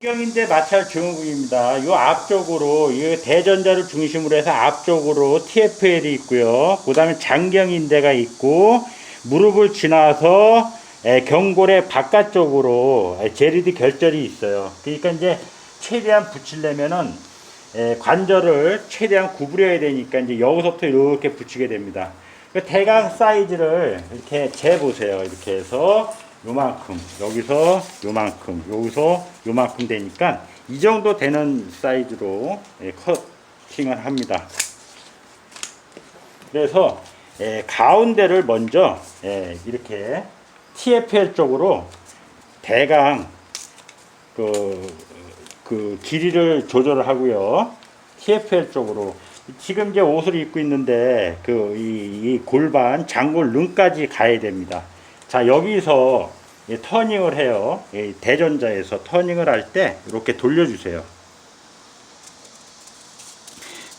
경인대 마찰 증후군입니다. 이 앞쪽으로 이 대전자를 중심으로 해서 앞쪽으로 TFL이 있고요. 그다음에 장경인대가 있고 무릎을 지나서 에, 경골의 바깥쪽으로 에, 제리드 결절이 있어요. 그러니까 이제 최대한 붙이려면은 에, 관절을 최대한 구부려야 되니까 이제 여기서부터 이렇게 붙이게 됩니다. 그 대강 사이즈를 이렇게 재 보세요. 이렇게 해서 요만큼 여기서 요만큼 여기서 요만큼 되니까 이 정도 되는 사이즈로 예, 커팅을 합니다. 그래서 예, 가운데를 먼저 예, 이렇게 TFL 쪽으로 대강 그, 그 길이를 조절을 하고요. TFL 쪽으로 지금 이제 옷을 입고 있는데 그 이 골반 장골 눈까지 가야 됩니다. 자 여기서 이 터닝을 해요. 이 대전자에서 터닝을 할 때 이렇게 돌려주세요.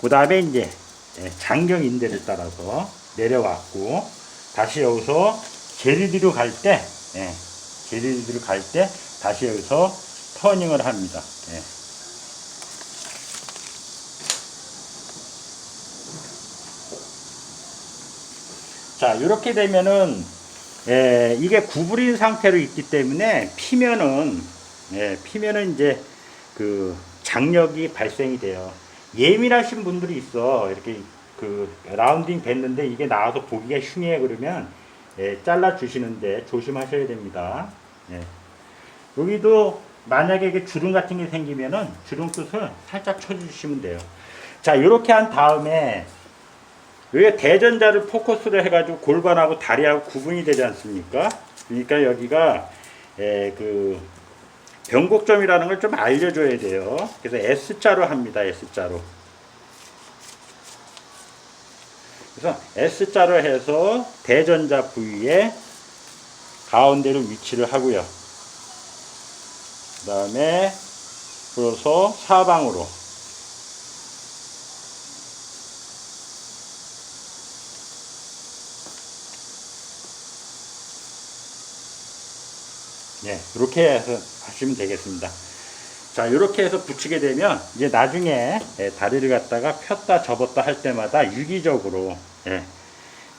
그 다음에 이제 예, 장경 인대를 따라서 내려왔고 다시 여기서 제리디로 갈 때, 예, 제리디로 갈 때 다시 여기서 터닝을 합니다. 예. 자, 이렇게 되면은 예, 이게 구부린 상태로 있기 때문에 피면은 예, 피면은 이제 그 장력이 발생이 돼요. 예민하신 분들이 있어. 이렇게 그 라운딩 됐는데 이게 나와서 보기가 흉해 그러면 예, 잘라 주시는데 조심하셔야 됩니다. 예. 여기도 만약에 이게 주름 같은 게 생기면은 주름 끝을 살짝 쳐주시면 돼요. 자, 이렇게 한 다음에 여기 대전자를 포커스를 해가지고 골반하고 다리하고 구분이 되지 않습니까? 그러니까 여기가 에, 그 변곡점이라는 걸 좀 알려줘야 돼요. 그래서 S자로 합니다. S자로. 그래서 S자로 해서 대전자 부위에 가운데로 위치를 하고요. 그 다음에 불어서 사방으로 네, 이렇게 해서 하시면 되겠습니다. 자, 이렇게 해서 붙이게 되면 이제 나중에 예, 다리를 갖다가 폈다 접었다 할 때마다 유기적으로 예,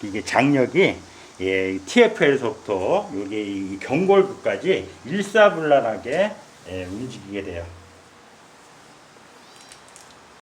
이게 장력이 예, TFL서부터 여기 이 경골부까지 일사불란하게 예, 움직이게 돼요.